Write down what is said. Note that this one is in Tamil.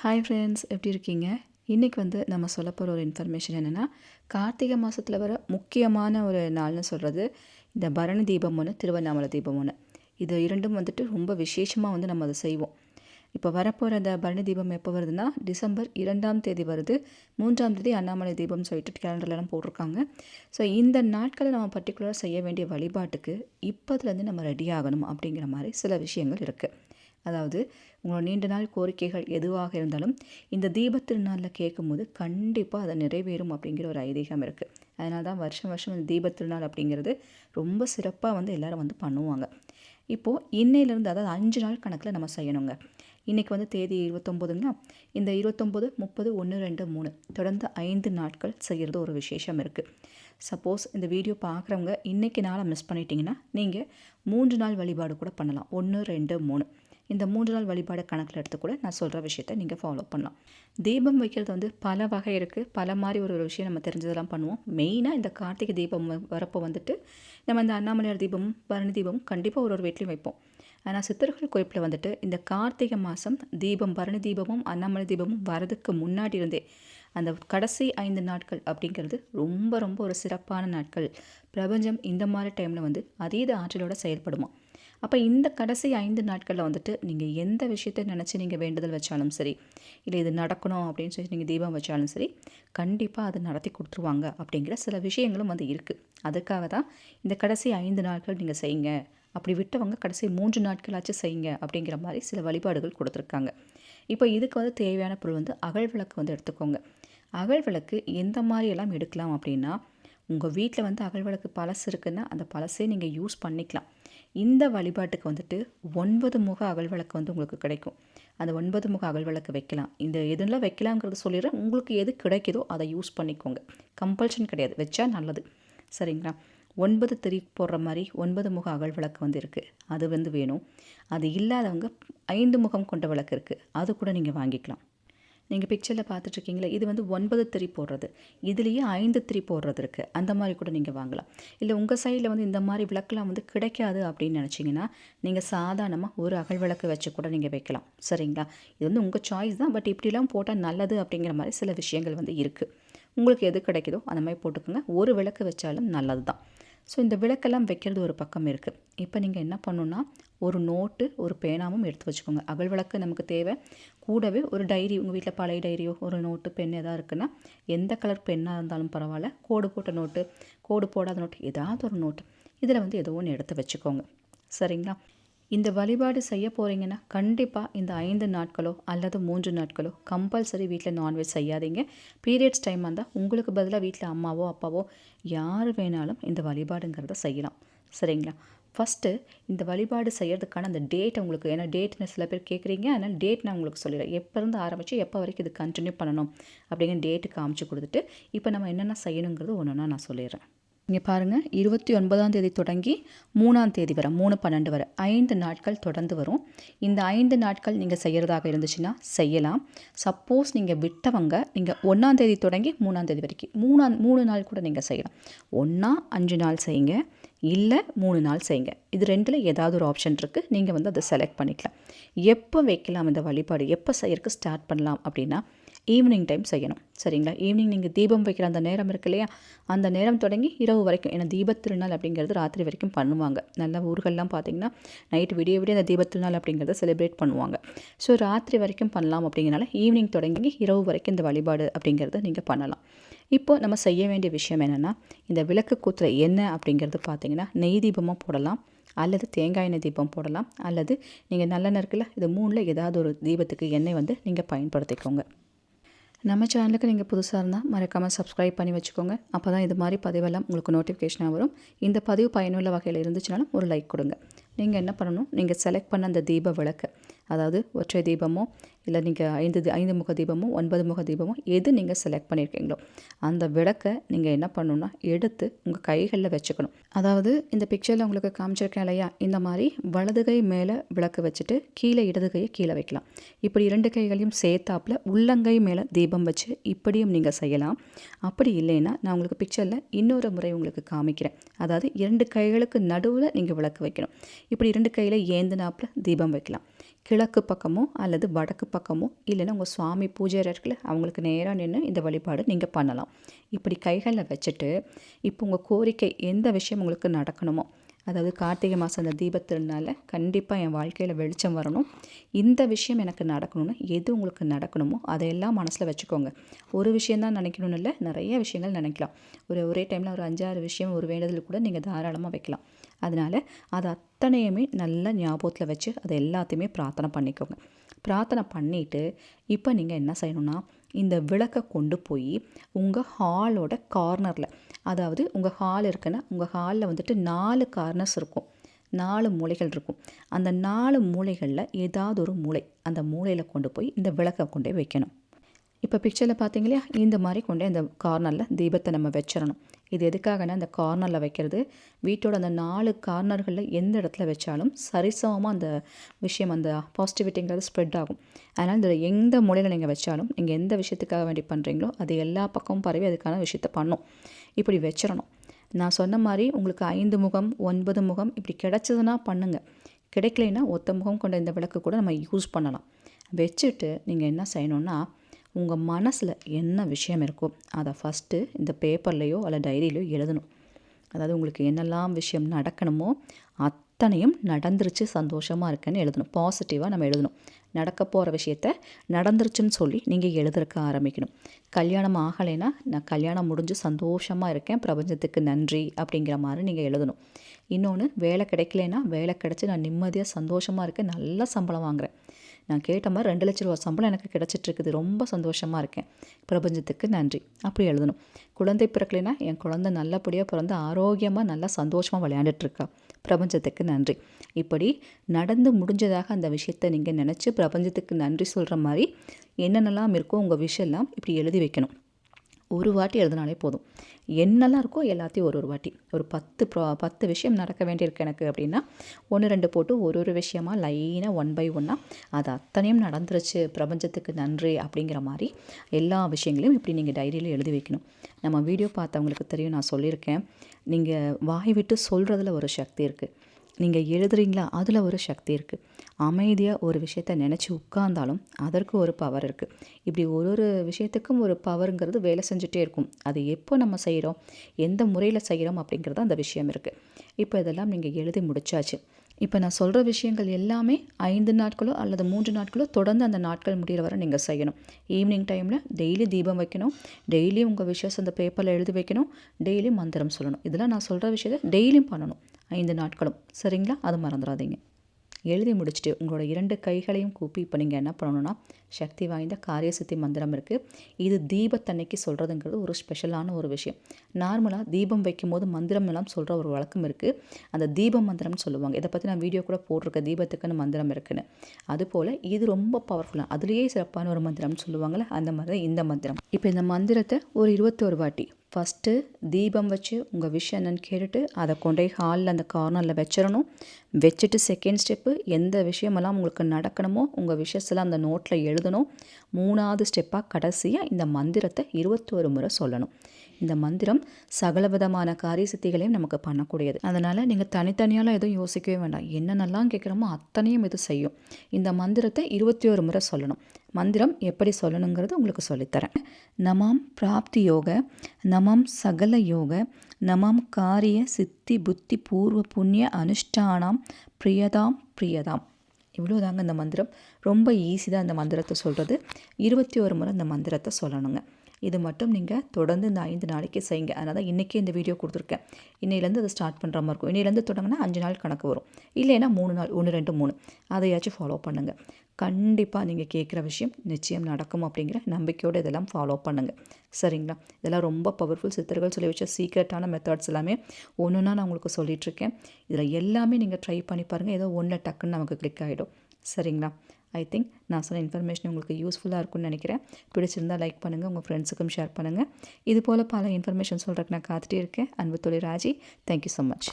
ஹாய் ஃப்ரெண்ட்ஸ் எப்படி இருக்கீங்க? இன்றைக்கி வந்து நம்ம சொல்ல போகிற ஒரு இன்ஃபர்மேஷன் என்னென்னா கார்த்திகை மாதத்தில் வர முக்கியமான ஒரு நாள்னு சொல்கிறது இந்த பரணி தீபம் ஒன்று திருவண்ணாமலை தீபம் ஒன்று இது இரண்டும் வந்துட்டு ரொம்ப விசேஷமாக வந்து நம்ம அதை செய்வோம். இப்போ வரப்போகிற அந்த பரணி தீபம் எப்போ வருதுன்னா டிசம்பர் இரண்டாம் தேதி வருது. மூன்றாம் தேதி அண்ணாமலை தீபம் சொல்லிட்டு கேலண்டர்லாம் போட்டிருக்காங்க. ஸோ இந்த நாட்களை நம்ம பர்டிகுலராக செய்ய வேண்டிய வழிபாட்டுக்கு இப்போதுலேருந்து நம்ம ரெடி ஆகணும் அப்படிங்கிற மாதிரி சில விஷயங்கள் இருக்குது அதாவது உங்களோட நீண்ட நாள் கோரிக்கைகள் எதுவாக இருந்தாலும் இந்த தீபத்திருநாளில் கேட்கும்போது கண்டிப்பாக அதை நிறைவேறும் அப்படிங்கிற ஒரு ஐதீகம் இருக்குது அதனால தான் வருஷம் வருஷம் இந்த தீபத்திருநாள் அப்படிங்கிறது ரொம்ப சிறப்பாக வந்து எல்லோரும் வந்து பண்ணுவாங்க. இப்போது இன்னையிலேருந்து அதாவது அஞ்சு நாள் கணக்கில் நம்ம செய்யணுங்க. இன்றைக்கி வந்து தேதி இருபத்தொம்போதுங்களா? இந்த இருபத்தொம்போது முப்பது ஒன்று ரெண்டு மூணு தொடர்ந்து ஐந்து நாட்கள் செய்கிறது ஒரு விசேஷம் இருக்குது சப்போஸ் இந்த வீடியோ பார்க்குறவங்க இன்றைக்கி நாளை மிஸ் பண்ணிட்டீங்கன்னா நீங்கள் மூன்று நாள் வழிபாடு கூட பண்ணலாம். ஒன்று ரெண்டு மூணு. இந்த மூன்று நாள் வழிபாடு கணக்கில் எடுத்து கூட நான் சொல்கிற விஷயத்த நீங்கள் ஃபாலோ பண்ணலாம். தீபம் வைக்கிறது வந்து பல வகை இருக்குது பல மாதிரி ஒரு ஒரு விஷயம் நம்ம தெரிஞ்சதெல்லாம் பண்ணுவோம். மெயினாக இந்த கார்த்திகை தீபம் வரப்போ வந்துட்டு நம்ம இந்த அண்ணாமலையார் தீபமும் பரணி தீபமும் கண்டிப்பாக ஒரு ஒரு வீட்லையும் வைப்போம். ஆனால் சித்தர்கள் குறிப்பில் வந்துட்டு இந்த கார்த்திகை மாதம் தீபம் பரணி தீபமும் அண்ணாமலை தீபமும் வரதுக்கு முன்னாடி இருந்தே அந்த கடைசி ஐந்து நாட்கள் அப்படிங்கிறது ரொம்ப ரொம்ப ஒரு சிறப்பான நாட்கள். பிரபஞ்சம் இந்த மாதிரி டைமில் வந்து அதீத ஆற்றலோடு செயல்படுமா? அப்போ இந்த கடைசி ஐந்து நாட்களில் வந்துட்டு நீங்கள் எந்த விஷயத்தை நினச்சி நீங்கள் வேண்டுதல் வச்சாலும் சரி இல்லை இது நடக்கணும் அப்படின்னு சொல்லி நீங்கள் தீபம் வச்சாலும் சரி கண்டிப்பாக அதை நடத்தி கொடுத்துருவாங்க அப்படிங்கிற சில விஷயங்களும் வந்து இருக்குது அதுக்காக தான் இந்த கடைசி ஐந்து நாட்கள் நீங்கள் செய்யுங்க அப்படி விட்டவங்க கடைசி மூன்று நாட்களாச்சும் செய்யுங்க அப்படிங்கிற மாதிரி சில வழிபாடுகள் கொடுத்துருக்காங்க. இப்போ இதுக்கு வந்து தேவையான பொருள் வந்து அகல் விளக்கு வந்து எடுத்துக்கோங்க. அகல் விளக்கு எந்த மாதிரியெல்லாம் எடுக்கலாம் அப்படின்னா உங்கள் வீட்டில் வந்து அகல் விளக்கு பழசு இருக்குன்னா அந்த பழசே நீங்கள் யூஸ் பண்ணிக்கலாம். இந்த வழிபாட்டுக்கு வந்துட்டு ஒன்பது முக அகல் விளக்கு வந்து உங்களுக்கு கிடைக்கும். அந்த ஒன்பது முக அகல் விளக்கு வைக்கலாம். இந்த எதுலாம் வைக்கலாங்கிறது சொல்லிடுறேன். உங்களுக்கு எது கிடைக்குதோ அதை யூஸ் பண்ணிக்கோங்க. கம்பல்ஷன் கிடையாது. வச்சா நல்லது. சரிங்களா? ஒன்பது திரி போடுற மாதிரி ஒன்பது முக அகல் விளக்கு வந்து இருக்குது அது வந்து வேணும். அது இல்லாதவங்க ஐந்து முகம் கொண்ட விளக்கு இருக்குது அது கூட நீங்கள் வாங்கிக்கலாம். நீங்கள் பிக்சரில் பார்த்துட்ருக்கீங்களா இது வந்து ஒன்பது திரி போடுறது. இதுலேயே ஐந்து திரி போடுறது இருக்குது அந்த மாதிரி கூட நீங்கள் வாங்கலாம். இல்லை உங்கள் சைடில் வந்து இந்த மாதிரி விளக்கெலாம் வந்து கிடைக்காது அப்படின்னு நினச்சிங்கன்னா நீங்கள் சாதாரணமாக ஒரு அகல் விளக்கு வச்சு கூட நீங்கள் வைக்கலாம். சரிங்களா? இது வந்து உங்கள் சாய்ஸ் தான். பட் இப்படிலாம் போட்டால் நல்லது அப்படிங்கிற மாதிரி சில விஷயங்கள் வந்து இருக்குது உங்களுக்கு எது கிடைக்குதோ அந்த மாதிரி போட்டுக்கோங்க. ஒரு விளக்கு வச்சாலும் நல்லது தான் ஸோ இந்த விளக்கெல்லாம் வைக்கிறது ஒரு பக்கம் இருக்குது இப்போ நீங்கள் என்ன பண்ணணுன்னா ஒரு நோட்டு ஒரு பேனாவும் எடுத்து வச்சுக்கோங்க. அகல் விளக்கு நமக்கு தேவை. கூடவே ஒரு டைரி உங்கள் வீட்டில் பழைய டைரியோ ஒரு நோட்டு பென் எதாவது இருக்குன்னா எந்த கலர் பென்னாக இருந்தாலும் பரவாயில்ல. கோடு போட்ட நோட்டு கோடு போடாத நோட்டு ஏதாவது ஒரு நோட்டு இதில் வந்து ஏதோ ஒன்று எடுத்து வச்சுக்கோங்க. சரிங்களா? இந்த வழிபாடு செய்ய போகிறீங்கன்னா கண்டிப்பாக இந்த ஐந்து நாட்களோ அல்லது மூன்று நாட்களோ கம்பல்சரி வீட்டில் நான்வெஜ் செய்யாதீங்க. பீரியட்ஸ் டைம் வந்தால் உங்களுக்கு பதிலாக வீட்டில் அம்மாவோ அப்பாவோ யார் வேணாலும் இந்த வழிபாடுங்கிறத செய்யலாம். சரிங்களா? ஃபஸ்ட்டு இந்த வழிபாடு செய்கிறதுக்கான அந்த டேட் உங்களுக்கு ஏன்னா டேட்னு சில பேர் கேட்குறீங்க அதனால் டேட் நான் உங்களுக்கு சொல்லிடுறேன். எப்போருந்து ஆரம்பித்து எப்போ வரைக்கும் இது கண்டினியூ பண்ணணும் அப்படிங்கிற டேட்டு காமிச்சு கொடுத்துட்டு இப்போ நம்ம என்னென்ன செய்யணுங்கிறது ஒன்று ஒன்றா நான் சொல்லிடுறேன். இங்கே பாருங்கள் இருபத்தி ஒன்பதாம் தேதி தொடங்கி மூணாம் தேதி வரை மூணு பன்னெண்டு வரை ஐந்து நாட்கள் தொடர்ந்து வரும். இந்த ஐந்து நாட்கள் நீங்கள் செய்கிறதாக இருந்துச்சுன்னா செய்யலாம். சப்போஸ் நீங்கள் விட்டவங்க நீங்கள் ஒன்றாம் தேதி தொடங்கி மூணாம் தேதி வரைக்கும் மூணாம் மூணு நாள் கூட நீங்கள் செய்யலாம். ஒன்றா அஞ்சு நாள் செய்யுங்க இல்லை மூணு நாள் செய்யுங்க. இது ரெண்டில் ஏதாவது ஒரு ஆப்ஷன் இருக்குது நீங்கள் வந்து அதை செலக்ட் பண்ணிக்கலாம். எப்போ வைக்கலாம் இந்த வழிபாடு? எப்போ செய்யறதுக்கு ஸ்டார்ட் பண்ணலாம் அப்படின்னா ஈவினிங் டைம் செய்யணும். சரிங்களா? ஈவினிங் நீங்கள் தீபம் வைக்கிற அந்த நேரம் இருக்கு இல்லையா? அந்த நேரம் தொடங்கி இரவு வரைக்கும் ஏன்னா தீபத்திருநாள் அப்படிங்கிறது ராத்திரி வரைக்கும் பண்ணுவாங்க. நல்ல ஊர்கள்லாம் பார்த்திங்கன்னா நைட்டு விடிய விடிய அந்த தீபத்திருநாள் அப்படிங்கிறத செலிப்ரேட் பண்ணுவாங்க. ஸோ ராத்திரி வரைக்கும் பண்ணலாம் அப்படிங்கிறனால ஈவினிங் தொடங்கி இரவு வரைக்கும் இந்த வழிபாடு அப்படிங்கிறத நீங்கள் பண்ணலாம். இப்போது நம்ம செய்ய வேண்டிய விஷயம் என்னென்னா இந்த விளக்கு கூத்துற என்ன அப்படிங்கிறது பார்த்திங்கன்னா நெய் தீபமாக போடலாம் அல்லது தேங்காய் எண்ணெய் தீபம் போடலாம் அல்லது நீங்கள் நல்லெண்ணெய் இருக்குல்ல இது மூணில் ஏதாவது ஒரு தீபத்துக்கு எண்ணெய் வந்து நீங்கள் பயன்படுத்திக்கோங்க. நம்ம சேனலுக்கு நீங்கள் புதுசாக இருந்தால் மறக்காமல் சப்ஸ்கிரைப் பண்ணி வச்சுக்கோங்க. அப்போ தான் இது மாதிரி பதிவெல்லாம் உங்களுக்கு நோட்டிஃபிகேஷனாக வரும். இந்த பதிவு பயனுள்ள வகையில் இருந்துச்சுனாலும் ஒரு லைக் கொடுங்க. நீங்கள் என்ன பண்ணணும்? நீங்கள் செலக்ட் பண்ண அந்த தீப விளக்கு அதாவது ஒற்றை தீபமோ இல்லை நீங்கள் ஐந்து ஐந்து முக தீபமும் ஒன்பது முக தீபமும் எது நீங்கள் செலக்ட் பண்ணியிருக்கீங்களோ அந்த விளக்கை நீங்கள் என்ன பண்ணணும்னா எடுத்து உங்கள் கைகளில் வச்சுக்கணும். அதாவது இந்த பிக்சரில் உங்களுக்கு காமிச்சிருக்கேன் இல்லையா? இந்த மாதிரி வலது கை மேலே விளக்கு வச்சுட்டு கீழே இடது கையை கீழே வைக்கலாம். இப்படி இரண்டு கைகளையும் சேர்த்தாப்பில் உள்ளங்கை மேலே தீபம் வச்சு இப்படியும் நீங்கள் செய்யலாம். அப்படி இல்லைன்னா நான் உங்களுக்கு பிக்சரில் இன்னொரு முறை உங்களுக்கு காமிக்கிறேன். அதாவது இரண்டு கைகளுக்கு நடுவில் நீங்கள் விளக்கு வைக்கணும். இப்படி இரண்டு கையில் ஏந்தினாப்பில் தீபம் வைக்கலாம். கிழக்கு பக்கமோ அல்லது வடக்கு பக்கமோ இல்லைன்னா உங்கள் சுவாமி பூஜை இருக்குல்ல அவங்களுக்கு நேராக நின்று இந்த வழிபாடு நீங்கள் பண்ணலாம். இப்படி கைகளில் வச்சுட்டு இப்போ உங்கள் கோரிக்கை எந்த விஷயம் உங்களுக்கு நடக்கணுமோ அதாவது கார்த்திகை மாதம் அந்த தீபத்தினால கண்டிப்பாக என் வாழ்க்கையில் வெளிச்சம் வரணும். இந்த விஷயம் எனக்கு நடக்கணும்னு எது உங்களுக்கு நடக்கணுமோ அதையெல்லாம் மனசில் வச்சுக்கோங்க. ஒரு விஷயந்தான் நினைக்கணும்னு இல்லை நிறைய விஷயங்கள் நினைக்கலாம். ஒரு ஒரே டைமில் ஒரு அஞ்சாறு விஷயம் ஒரு வேண்டுதல் கூட நீங்கள் தாராளமாக வைக்கலாம். அதனால் அது அத்தனையுமே நல்ல ஞாபகத்தில் வச்சு அதை எல்லாத்தையுமே பிரார்த்தனை பண்ணிக்கோங்க. பிரார்த்தனை பண்ணிவிட்டு இப்போ நீங்கள் என்ன செய்யணும்னா இந்த விளக்கை கொண்டு போய் உங்கள் ஹாலோட கார்னரில் அதாவது உங்கள் ஹால் இருக்குன்னா உங்கள் ஹாலில் வந்துட்டு நாலு கார்னர்ஸ் இருக்கும். நாலு மூலைகள் இருக்கும். அந்த நாலு மூலைகளில் ஏதாவது ஒரு மூளை அந்த மூலையில் கொண்டு போய் இந்த விளக்கை கொண்டு போய் வைக்கணும். இப்போ பிக்சரில் பார்த்தீங்களா இந்த மாதிரி கொண்டு அந்த கார்னரில் தீபத்தை நம்ம வச்சிடணும். இது எதுக்காகனா அந்த கார்னரில் வைக்கிறது. வீட்டோட அந்த நாலு கார்னர்களில் எந்த இடத்துல வச்சாலும் சரிசமமாக அந்த விஷயம் அந்த பாசிட்டிவிட்டிங்கிறது ஸ்ப்ரெட் ஆகும். அதனால் இந்த எந்த முறையில் நீங்கள் வச்சாலும் நீங்கள் எந்த விஷயத்துக்காக வேண்டி பண்ணுறீங்களோ அது எல்லா பக்கமும் பரவி அதுக்கான விஷயத்த பண்ணும். இப்படி வச்சிடணும். நான் சொன்ன மாதிரி உங்களுக்கு ஐந்து முகம் ஒன்பது முகம் இப்படி கிடச்சதுன்னா பண்ணுங்கள் கிடைக்கலைன்னா ஒத்த முகம் கொண்ட இந்த விளக்கு கூட நம்ம யூஸ் பண்ணலாம். வச்சுட்டு நீங்கள் என்ன செய்யணுன்னா உங்கள் மனசில் என்ன விஷயம் இருக்கோ அதை ஃபஸ்ட்டு இந்த பேப்பர்லேயோ அல்ல டைரியிலையோ எழுதணும். அதாவது உங்களுக்கு என்னெல்லாம் விஷயம் நடக்கணுமோ அத்தனையும் நடந்துருச்சு சந்தோஷமாக இருக்கேன்னு எழுதணும். பாசிட்டிவாக நம்ம எழுதணும். நடக்க போகிற விஷயத்த நடந்துருச்சுன்னு சொல்லி நீங்கள் எழுதுறக்க ஆரம்பிக்கணும். கல்யாணம் ஆகலைன்னா நான் கல்யாணம் முடிஞ்சு சந்தோஷமாக இருக்கேன் பிரபஞ்சத்துக்கு நன்றி அப்படிங்கிற மாதிரி நீங்கள் எழுதணும். இன்னொன்று வேலை கிடைக்கலனா வேலை கிடச்சி நான் நிம்மதியாக சந்தோஷமாக இருக்கேன் நல்ல சம்பளம் வாங்குகிறேன் நான் கேட்ட மாதிரி ரெண்டு லட்ச ரூபா சம்பளம் எனக்கு கிடச்சிட்ருக்குது. ரொம்ப சந்தோஷமாக இருக்கேன். பிரபஞ்சத்துக்கு நன்றி. அப்படி எழுதணும். குழந்தை பிறக்கலைன்னா என் குழந்தை நல்லபடியாக பிறந்து ஆரோக்கியமாக நல்லா சந்தோஷமாக விளையாண்டுட்ருக்கா. பிரபஞ்சத்துக்கு நன்றி. இப்படி நடந்து முடிஞ்சதாக அந்த விஷயத்தை நீங்கள் நினச்சி பிரபஞ்சத்துக்கு நன்றி சொல்கிற மாதிரி என்னென்னலாம் இருக்கோ உங்கள் விஷயம்லாம் இப்படி எழுதி வைக்கணும். ஒரு வாட்டி எழுதினாலே போதும். என்னெல்லாம் இருக்கோ எல்லாத்தையும் ஒரு ஒரு வாட்டி. ஒரு பத்து ப்ரா பத்து விஷயம் நடக்க வேண்டியிருக்கு எனக்கு அப்படின்னா ஒன்று ரெண்டு போட்டு ஒரு ஒரு விஷயமா லைனாக ஒன் பை ஒன்னாக அது அத்தனையும் நடந்துருச்சு பிரபஞ்சத்துக்கு நன்றி அப்படிங்கிற மாதிரி எல்லா விஷயங்களையும் இப்படி நீங்கள் டைரியில் எழுதி வைக்கணும். நம்ம வீடியோ பார்த்தவங்களுக்கு தெரியும் நான் சொல்லியிருக்கேன். நீங்கள் வாய் விட்டு சொல்கிறதுல ஒரு சக்தி இருக்குது நீங்கள் எழுதுறீங்களா? அதில் ஒரு சக்தி இருக்குது அமைதியாக ஒரு விஷயத்த நினச்சி உட்கார்ந்தாலும் அதற்கு ஒரு பவர் இருக்குது இப்படி ஒரு ஒரு விஷயத்துக்கும் ஒரு பவருங்கிறது வேலை செஞ்சுட்டே இருக்கும். அது எப்போ நம்ம செய்கிறோம் எந்த முறையில் செய்கிறோம் அப்படிங்கிறது அந்த விஷயம் இருக்குது இப்போ இதெல்லாம் நீங்கள் எழுதி முடிச்சாச்சு. இப்போ நான் சொல்கிற விஷயங்கள் எல்லாமே ஐந்து நாட்களோ அல்லது மூன்று நாட்களோ தொடர்ந்து அந்த நாட்கள் முடிகிற வரை நீங்கள் செய்யணும். ஈவினிங் டைமில் டெய்லி தீபம் வைக்கணும். டெய்லி உங்கள் விஷயம் அந்த பேப்பரில் எழுதி வைக்கணும். டெய்லி மந்திரம் சொல்லணும். இதெல்லாம் நான் சொல்கிற விஷயத்தை டெய்லியும் பண்ணணும். ஐந்து நாட்களும். சரிங்களா? அது மறந்துடாதீங்க எழுதி முடிச்சுட்டு உங்களோட இரண்டு கைகளையும் கூப்பி இப்போ நீங்கள் என்ன பண்ணணும்னா சக்தி வாய்ந்த காரியசித்தி மந்திரம் இருக்குது இது தீபத்தன்னைக்கு சொல்கிறதுங்கிறது ஒரு ஸ்பெஷலான ஒரு விஷயம். நார்மலாக தீபம் வைக்கும் போது மந்திரம் எல்லாம் சொல்கிற ஒரு வழக்கம் இருக்குது அந்த தீப மந்திரம்னு சொல்லுவாங்க. இதை பற்றி நான் வீடியோ கூட போட்டிருக்கேன். தீபத்துக்குன்னு மந்திரம் இருக்குன்னு. அதுபோல் இது ரொம்ப பவர்ஃபுல்லாக அதுலேயே சிறப்பான ஒரு மந்திரம்னு சொல்லுவாங்கள்ல அந்த மாதிரி தான் இந்த மந்திரம். இப்போ இந்த மந்திரத்தை ஒரு இருபத்தோரு வாட்டி ஃபஸ்ட்டு தீபம் வச்சு உங்கள் விஷயம் என்னென்னு கேட்டுட்டு அதை கொண்டே ஹாலில் அந்த கார்னரில் வச்சிடணும். வச்சுட்டு செகண்ட் ஸ்டெப்பு எந்த விஷயமெல்லாம் உங்களுக்கு நடக்கணுமோ உங்கள் விஷயத்தெல்லாம் அந்த நோட்டில் எழுதணும். மூணாவது ஸ்டெப்பாக கடைசியாக இந்த மந்திரத்தை இருபத்தோரு முறை சொல்லணும். இந்த மந்திரம் சகல விதமான காரிய சித்திகளையும் நமக்கு பண்ணக்கூடியது. அதனால் நீங்கள் தனித்தனியாலாம் எதுவும் யோசிக்கவே வேண்டாம். என்னென்னலாம் கேட்குறோமோ அத்தனையும் இது செய்யும். இந்த மந்திரத்தை இருபத்தி ஒரு முறை சொல்லணும். மந்திரம் எப்படி சொல்லணுங்கிறது உங்களுக்கு சொல்லித்தரேன். நமாம் பிராப்தி யோக நமாம் சகல யோக நமாம் காரிய சித்தி புத்தி பூர்வ புண்ணிய அனுஷ்டானாம் பிரியதாம் பிரியதாம். இவ்வளோ தாங்க இந்த மந்திரம். ரொம்ப ஈஸி தான் இந்த மந்திரத்தை சொல்கிறது இருபத்தி ஒரு முறை இந்த மந்திரத்தை சொல்லணுங்க. இது மட்டும் நீங்கள் தொடர்ந்து இந்த ஐந்து நாளைக்கு செய்யுங்க. அதனால் தான் இன்றைக்கே இந்த வீடியோ கொடுத்துருக்கேன். இன்னையிலேருந்து அதை ஸ்டார்ட் பண்ணுற மாதிரி இருக்கும். இன்னையிலேருந்து தொடங்கினா அஞ்சு நாள் கணக்கு வரும். இல்லைன்னா மூணு நாள் ஒன்று ரெண்டு மூணு. அதையாச்சும் ஃபாலோ பண்ணுங்கள் கண்டிப்பாக நீங்கள் கேட்குற விஷயம் நிச்சயம் நடக்கும் அப்படிங்கிற நம்பிக்கையோடு இதெல்லாம் ஃபாலோ பண்ணுங்கள் சரிங்களா? இதெல்லாம் ரொம்ப பவர்ஃபுல் சித்தர்கள் சொல்லி வச்ச சீக்ரெட்டான மெத்தட்ஸ் எல்லாமே ஒன்று நான் உங்களுக்கு சொல்லிகிட்ருக்கேன் இதில் எல்லாமே நீங்கள் ட்ரை பண்ணி பாருங்கள் ஏதோ ஒன்று டக்குன்னு நமக்கு கிளிக் ஆகிடும் சரிங்களா? ஐ திங்க் நான் சொன்ன இன்ஃபர்மேஷன் உங்களுக்கு யூஸ்ஃபுல்லாக இருக்கும்னு நினைக்கிறேன். பிடிச்சிருந்தால் லைக் பண்ணுங்கள் உங்கள் ஃப்ரெண்ட்ஸுக்கும் ஷேர் பண்ணுங்கள் இது போல் பல இன்ஃபர்மேஷன் சொல்கிறதுக்கு நான் காத்துட்டே இருக்கேன். அன்பு தொழில் ராஜி தேங்க்யூ ஸோ மச்